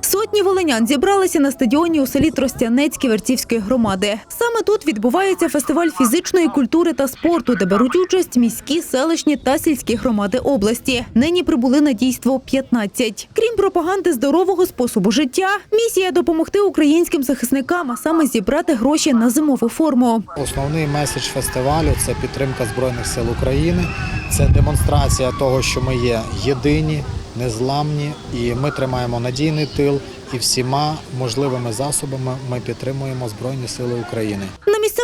Сотні волинян зібралися на стадіоні у селі Тростянець Ківерцівської громади. Саме тут відбувається фестиваль фізичної культури та спорту, де беруть участь міські, селищні та сільські громади області. Нині прибули на дійство 15. Крім пропаганди здорового способу життя, місія допомогти українським захисникам, а саме зібрати гроші на зимову форму. Основний меседж фестивалю це підтримка Збройних сил України, це демонстрація того, що ми є єдині, незламні, і ми тримаємо надійний тил. І всіма можливими засобами ми підтримуємо Збройні Сили України.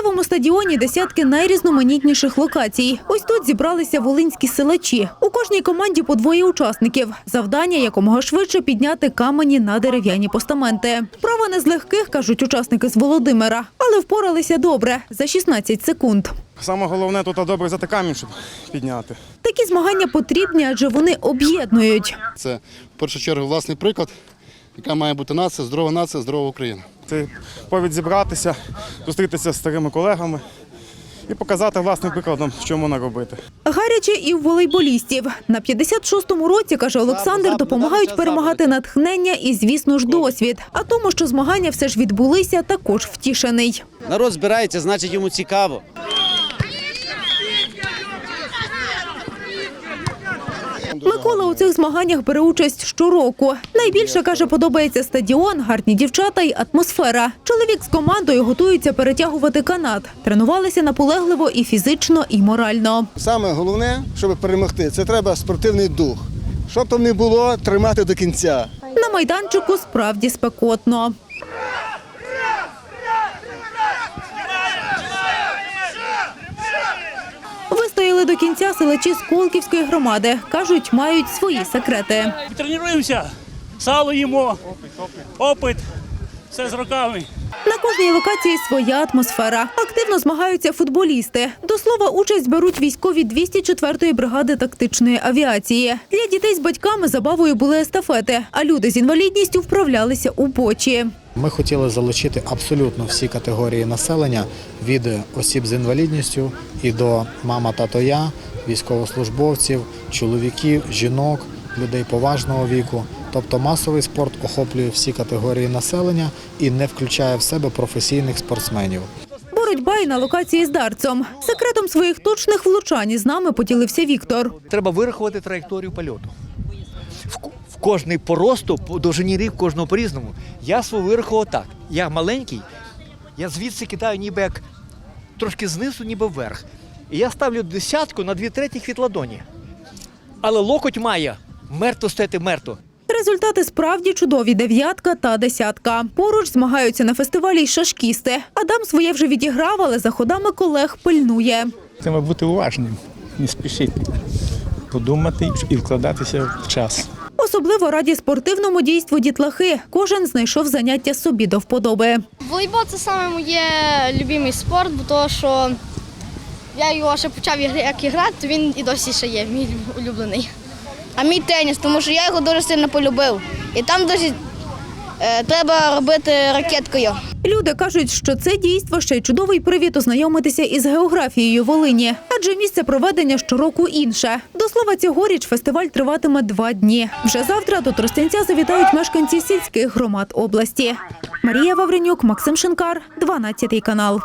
Місцевому стадіоні десятки найрізноманітніших локацій. Ось тут зібралися волинські силачі. У кожній команді по двоє учасників. Завдання якомога швидше підняти камені на дерев'яні постаменти. Право не з легких, кажуть учасники з Володимира, але впоралися добре за 16 секунд. Саме головне тут добре взяти камінь, щоб підняти. Такі змагання потрібні, адже вони об'єднують. Це в першу чергу власний приклад, яка має бути нація, здорова нація, здорова Україна. Це повід зібратися, зустрітися з старими колегами і показати власним прикладом, що можна робити. Гаряче і в волейболістів. На 56-му році, каже Олександр, допомагають перемагати натхнення і, звісно ж, досвід. А тому, що змагання все ж відбулися, також втішений. Народ збирається, значить йому цікаво. Микола у цих змаганнях бере участь щороку. Найбільше, каже, подобається стадіон, гарні дівчата й атмосфера. Чоловік з командою готується перетягувати канат. Тренувалися наполегливо і фізично, і морально. Саме головне, щоб перемогти, це треба спортивний дух. Щоб там не було, тримати до кінця. На майданчику справді спекотно. Вистояли до кінця силачі з Колківської громади. Кажуть, мають свої секрети. Тренуємося, сало їмо, опит, все з роками. На кожній локації своя атмосфера. Активно змагаються футболісти. До слова, участь беруть військові 204-ї бригади тактичної авіації. Для дітей з батьками забавою були естафети, а люди з інвалідністю вправлялися у бочі. Ми хотіли залучити абсолютно всі категорії населення від осіб з інвалідністю і до мама, тато, я, військовослужбовців, чоловіків, жінок, людей поважного віку. Тобто масовий спорт охоплює всі категорії населення і не включає в себе професійних спортсменів. Боротьба і на локації з дарцом. Секретом своїх точних влучань з нами поділився Віктор. треба вирахувати траєкторію польоту. Кожний по росту, по довжині рік, кожного по-різному. Я свого вирахував так. Я маленький, я звідси кидаю ніби як трошки знизу, ніби вверх. І я ставлю десятку на дві третіх від ладоні. Але локоть має мертво стояти мертво. Результати справді чудові дев'ятка та десятка. Поруч змагаються на фестивалі й шашкісти. Адам своє вже відіграв, але за ходами колег пильнує. Треба бути уважним, не спішити, подумати і вкладатися в час. Особливо раді спортивному дійству дітлахи. Кожен знайшов заняття собі до вподоби. Волейбол це саме моє любимий спорт, бо то, що я його ще почав як іграти, то він і досі ще є, мій улюблений. А мій теніс, тому що я його дуже сильно полюбив. І там дуже е, треба робити ракеткою. Люди кажуть, що це дійство ще й чудовий привід ознайомитися із географією Волині, адже місце проведення щороку інше. До слова, цьогоріч фестиваль триватиме два дні. Вже завтра до Тростянця завітають мешканці сільських громад області. Марія Вавренюк, Максим Шинкар, 12 канал.